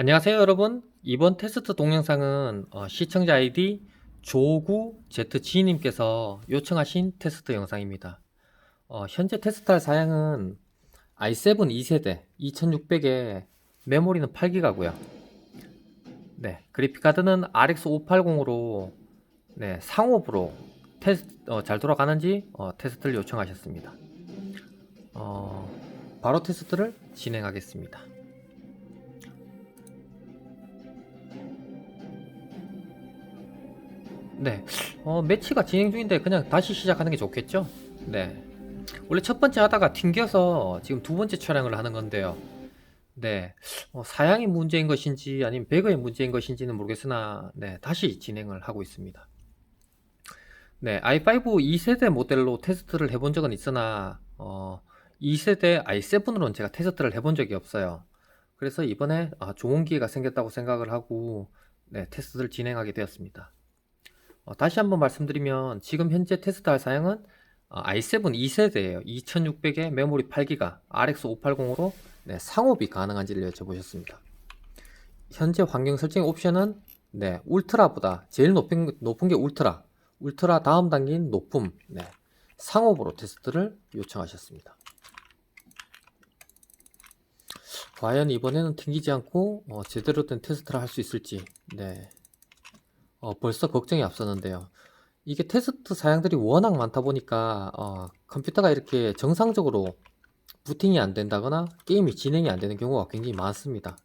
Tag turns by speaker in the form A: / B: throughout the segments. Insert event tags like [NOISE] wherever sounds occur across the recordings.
A: 안녕하세요 여러분. 이번 테스트 동영상은 어, 시청자 아이디 조구ZG님께서 요청하신 테스트 영상입니다. 어, 현재 테스트할 사양은 i7 2세대 2600에 메모리는 8기가고요. 네, 그래픽카드는 RX 580으로 네, 상업으로 테스트, 어, 잘 돌아가는지 어, 테스트를 요청하셨습니다. 어, 바로 테스트를 진행하겠습니다 네, 어, 매치가 진행 중인데 그냥 다시 시작하는 게 좋겠죠? 네. 원래 첫 번째 하다가 튕겨서 지금 두 번째 촬영을 하는 건데요. 네, 어, 사양이 문제인 것인지 아니면 배그의 문제인 것인지는 모르겠으나, 네, 다시 진행을 하고 있습니다. 네, i5 2세대 모델로 테스트를 해본 적은 있으나, 어, 2세대 i7으로는 제가 테스트를 해본 적이 없어요. 그래서 이번에 아, 좋은 기회가 생겼다고 생각을 하고, 네, 테스트를 진행하게 되었습니다. 어, 다시 한번 말씀드리면 지금 현재 테스트할 사양은 어, i7 2세대예요. 2600에 메모리 8기가 RX 580으로 네, 상업이 가능한지를 여쭤보셨습니다. 현재 환경 설정 옵션은 네, 울트라보다 제일 높은, 높은 게 울트라, 울트라 다음 단계인 높음, 네, 상업으로 테스트를 요청하셨습니다. 과연 이번에는 튕기지 않고 어, 제대로 된 테스트를 할 수 있을지, 네, 어, 벌써 걱정이 앞서는데요. 이게 테스트 사양들이 워낙 많다 보니까 어, 컴퓨터가 이렇게 정상적으로 부팅이 안 된다거나 게임이 진행이 안 되는 경우가 굉장히 많습니다.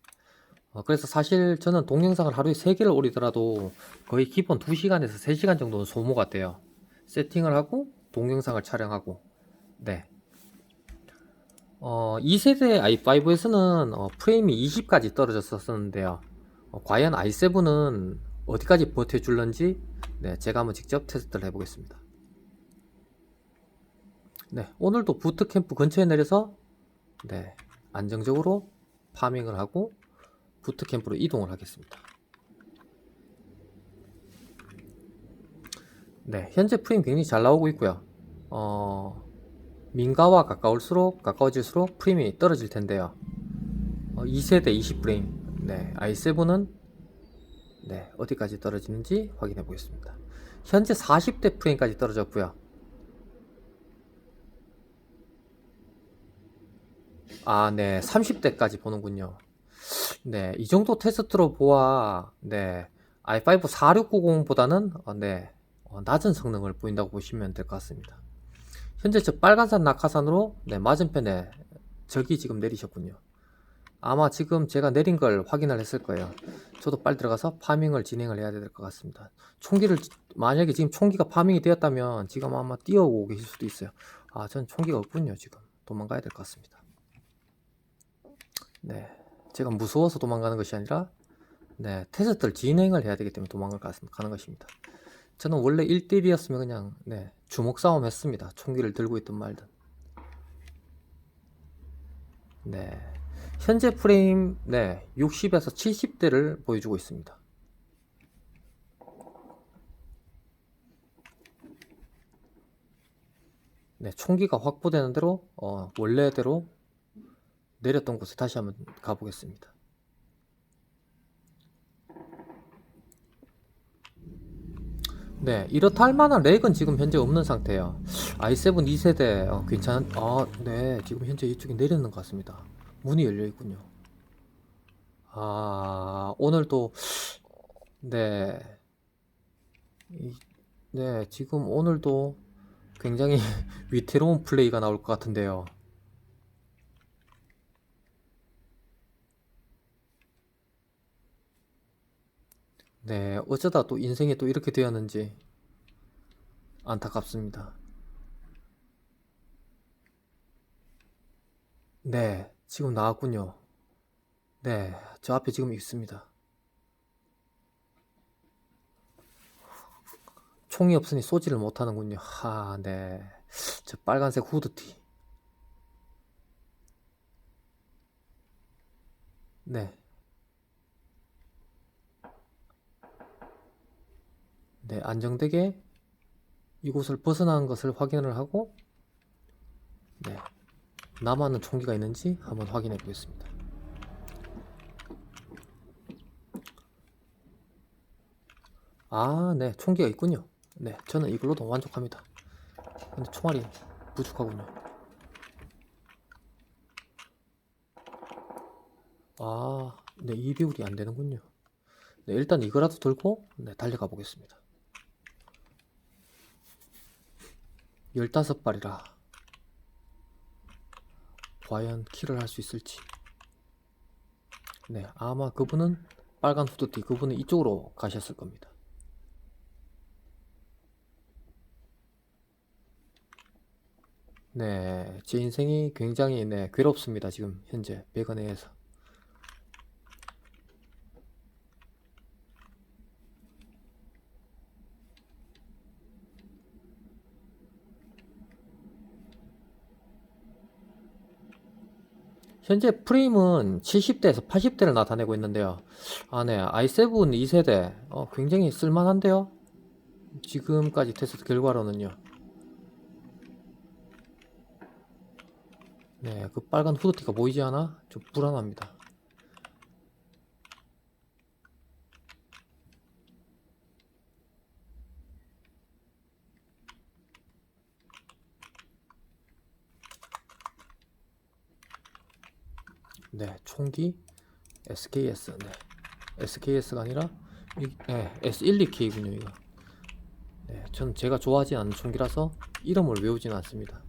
A: 어, 그래서 사실 저는 동영상을 하루에 3개를 올리더라도 거의 기본 2시간에서 3시간 정도는 소모가 돼요. 세팅을 하고 동영상을 촬영하고 네. 어, 2세대 i5에서는 어, 프레임이 20까지 떨어졌었는데요. 어, 과연 i7은 어디까지 버텨줄런지 네, 제가 한번 직접 테스트를 해보겠습니다. 네, 오늘도 부트캠프 근처에 내려서 네, 안정적으로 파밍을 하고 부트캠프로 이동을 하겠습니다. 네, 현재 프레임 굉장히 잘 나오고 있고요. 어, 민가와 가까울수록 가까워질수록 프레임이 떨어질 텐데요. 어, 2세대 20프레임. 네, i7은 네, 어디까지 떨어지는지 확인해 보겠습니다. 현재 40대 프레임까지 떨어졌고요. 아, 네, 30대까지 보는군요. 네, 이 정도 테스트로 보아, 네, i5 4690보다는, 어, 네, 어, 낮은 성능을 보인다고 보시면 될 것 같습니다. 현재 저 빨간산 낙하산으로, 네, 맞은편에 적이 지금 내리셨군요. 아마 지금 제가 내린 걸 확인을 했을 거예요. 저도 빨리 들어가서 파밍을 진행을 해야 될 것 같습니다. 총기를 만약에 지금 총기가 파밍이 되었다면 지금 아마 뛰어오고 계실 수도 있어요. 아, 전 총기가 없군요. 지금 도망가야 될 것 같습니다. 네, 제가 무서워서 도망가는 것이 아니라 네 테스트를 진행을 해야 되기 때문에 도망을 가는 것입니다. 저는 원래 1대1이었으면 그냥 네 주먹 싸움 했습니다. 총기를 들고 있든 말든. 네. 현재 프레임 네 60에서 70대를 보여주고 있습니다. 네, 총기가 확보되는 대로 어, 원래대로 내렸던 곳에 다시 한번 가보겠습니다. 네, 이렇다 할 만한 렉은 지금 현재 없는 상태예요. i7 2세대 어, 괜찮, 아, 네, 지금 현재 이쪽에 내리는 것 같습니다. 문이 열려 있군요. 아, 오늘도 네. 이, 네, 지금 오늘도 굉장히 [LAUGHS] 위태로운 플레이가 나올 것 같은데요. 네, 어쩌다 또 인생이 또 이렇게 되었는지 안타깝습니다. 네, 지금 나왔군요. 네, 저 앞에 지금 있습니다. 총이 없으니 쏘지를 못하는군요. 하, 네. 저 빨간색 후드티. 네. 네, 안정되게 이곳을 벗어나는 것을 확인을 하고, 네. 남아는 총기가 있는지 한번 확인해 보겠습니다. 아, 네, 총기가 있군요. 네, 저는 이걸로도 만족합니다. 근데 총알이 부족하군요. 아, 네, 이 비율이 안 되는군요. 네, 일단 이거라도 들고 네, 달려가 보겠습니다. 15발이라 과연 킬을 할 수 있을지. 네, 아마 그분은 빨간 후드티, 그분은 이쪽으로 가셨을 겁니다. 네, 제 인생이 굉장히 네, 괴롭습니다. 지금 현재 배건에서. 현재 프레임은 70대에서 80대를 나타내고 있는데요. 아, 네, i7 2세대 어, 굉장히 쓸만한데요. 지금까지 테스트 결과로는요. 네, 그 빨간 후드티가 보이지 않아? 좀 불안합니다. 네, 총기 SKS. 네. SKS가 아니라 이, 네, S12K군요, 이거. 네, 전 제가 좋아하지 않는 총기라서 이름을 외우진 않습니다.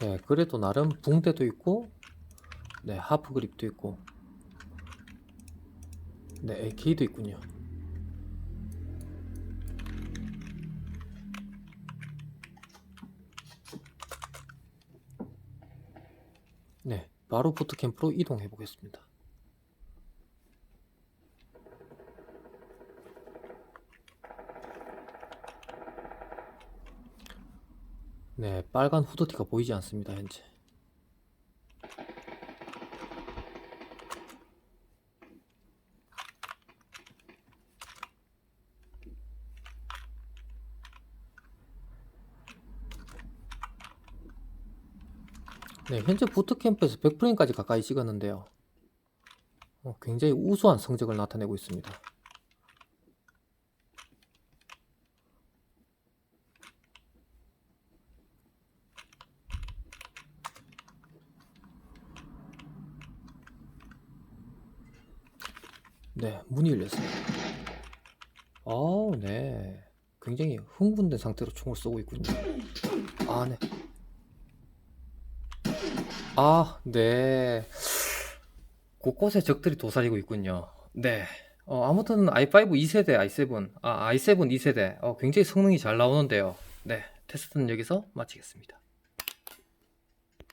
A: 네, 그래도 나름 붕대도 있고, 네, 하프 그립도 있고, 네, AK도 있군요. 네, 바로 부트캠프로 이동해 보겠습니다. 네, 빨간 후드티가 보이지 않습니다, 현재. 네, 현재 부트캠프에서 100프레임까지 가까이 찍었는데요. 어, 굉장히 우수한 성적을 나타내고 있습니다. 네, 문이 열렸습니다. 아, 네. 굉장히 흥분된 상태로 총을 쏘고 있군요. 아, 네. 아, 네. 곳곳에 적들이 도사리고 있군요. 네. 어, 아무튼 i5 2세대, i7, 아, i7 2세대, 어, 굉장히 성능이 잘 나오는데요. 네. 테스트는 여기서 마치겠습니다.